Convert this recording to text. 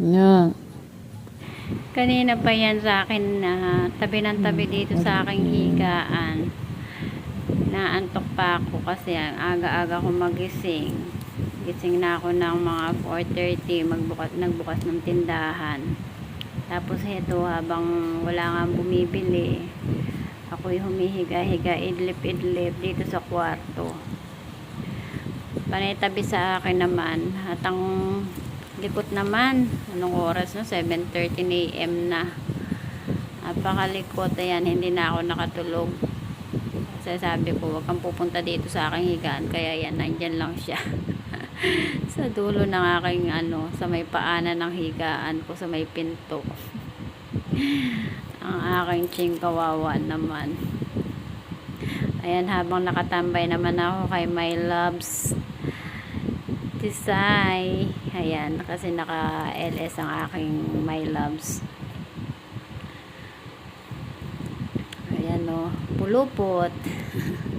Yan. Kanina pa yan sa akin na tabi ng tabi dito sa aking higaan. Naantok pa ako kasi ang aga-aga ko magising. Gising na ako ng mga 4.30 magbukas, nagbukas ng tindahan. Tapos ito habang wala nga bumibili, ako'y humihiga-higa idlip-idlip dito sa kwarto. Panay tabi sa akin naman at ang likot naman. Anong oras na? 7.13 a.m. na napakalikot. Ayan hindi na ako nakatulog. Kasi sabi ko wag kang pupunta dito sa aking higaan. Kaya yan nandyan lang siya. Sa dulo ng aking ano sa may paanan ng higaan ko sa may pinto. Ang aking ching kawawa naman. Ayan habang nakatambay naman ako kay my loves Tisay. Ayan, kasi naka-LS ang aking my loves. Ayan o, pulupot.